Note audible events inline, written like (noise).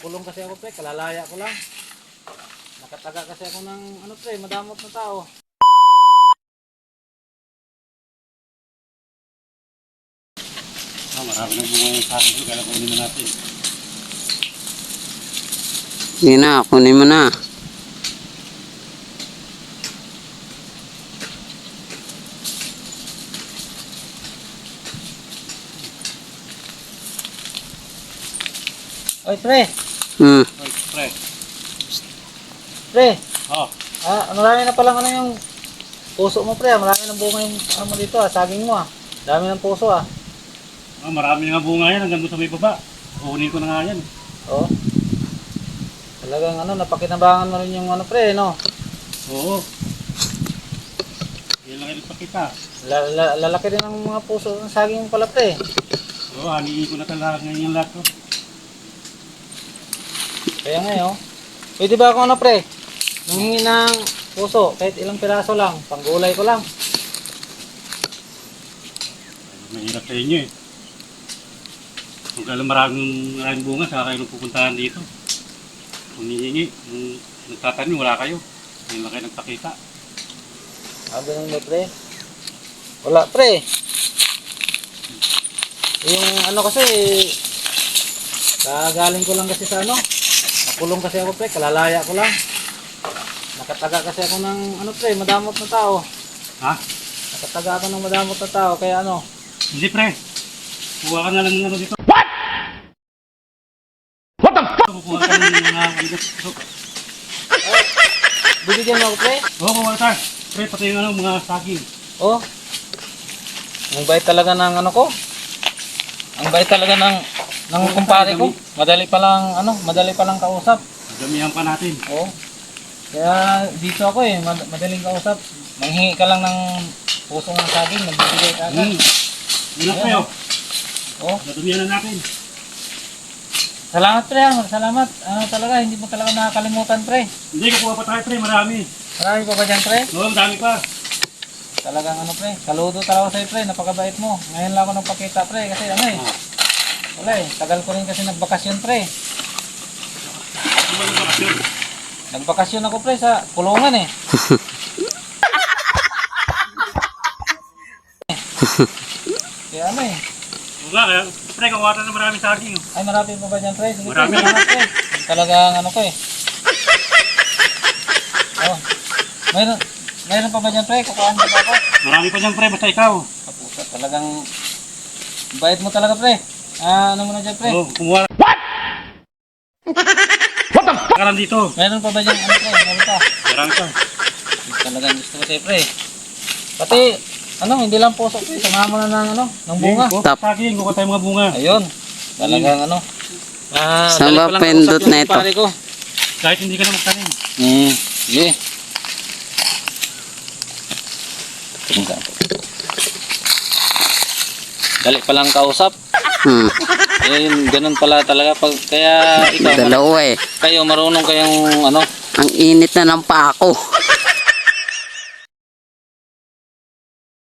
Nakulong kasi ako pre, kalalaya ko lang. Nakataga kasi ako ng ano pre, madamot na tao. Ah, marami na mga sa akin. Kaya kunin mo natin. Sige na, kunin mo na. Oy pre, Oy, pre. pre. Oh, Ah, marami na palang ano yung puso mo pre, ah. marami ng bunga yung ano mo dito ah, saging mo ah. Dami ng puso ah. ah, marami na nga bunga yan hanggang doon sa may baba. Kunin ko na nga yan. Oh. Talagang ano, napakinabangan mo rin yung ano pre, no? Oo. Yan lang rin pakita. La, la, lalaki din ang mga puso ng saging mo pala pre. Oo, haniin ko na talaga ngayon yung lahat ko. Kaya nga oh. Pwede ba ako ano pre? Nanghingi ng puso, kahit ilang piraso lang, panggulay ko lang. Mahirap sa inyo eh. Kung kailan maraming, maraming bunga, saka kayo nang pupuntahan dito. Kung hihingi, kung nagtatanim, wala kayo. Ngayon lang kayo nagpakita. Ah, ganun ba pre? Wala pre. Yung ano kasi, kagaling ko lang kasi sa ano, nakulong kasi ako pre, kalalaya ko lang. Nakataga kasi ako ng ano pre, madamot na tao. Ha? Nakataga ako ng madamot na tao, kaya ano, Hindi pre. Kuha ka na lang ng ano dito. What? What the fuck? Kukuha ka ng mga kaligas. bibigyan mo ako pre? Oo, kuha ka. Pre, pati yung ano, mga saging. Oh. Ang bait talaga ng ano ko. Ang bait talaga ng ng kumpare ko. Madali pa lang ano, madali pa lang kausap. Damihan pa natin. Oo. Kaya dito ako eh, mad- madaling kausap. Manghingi ka lang ng pusong ng saging, nagbibigay ka agad. Hmm. Yun lang kayo. Oh, Damihan na natin. salamat pre, ah. salamat. Ano talaga, hindi mo talaga nakakalimutan pre. Hindi, kukuha pa tayo pre, marami. Marami pa ba dyan pre? Oo, madami pa. Talagang ano pre, saludo talaga sa'yo pre, napakabait mo. Ngayon lang ako nagpakita pre, kasi ano eh. Wala eh, tagal ko rin kasi nagbakasyon pre. Ano? Nagbakasyon ako pre sa kulungan eh. (laughs) Kaya ano eh. Wala, kaya pre, kukuha tayo ng maraming saging. oh. Ay marami pa ba dyan pre? Sige Marami. pre, pre. Talagang ano ko eh. (laughs) Oh. Mayroon, mayroon pa ba dyan pre? Kukuhaan mo ba ako? Marami pa dyan pre, basta ikaw. Kapusa, talagang bait mo talaga pre. Ah, ano mo na dyan pre? Oo, kumuha. What? (laughs) What the fuck? Karan dito. Mayroon pa ba dyan ano pre? Mayroon pa. Marami pa. Talagang gusto ko sa'yo pre. Pati, ano, hindi lang puso pre. Samahan mo na ng ano, ng bunga. Sige, Tap. Saging, kukuha tayo mga bunga. Ayun. Talagang ano. Ah, Saan ba pendot na ito? pare ko. Kahit hindi ka na magtanim. Hmm, sige. Dali pa lang kausap. Hmm. Ayun, ganun pala talaga pag kaya ikaw Dalawa eh. kayo marunong kayong ano, Ang init na ng pako.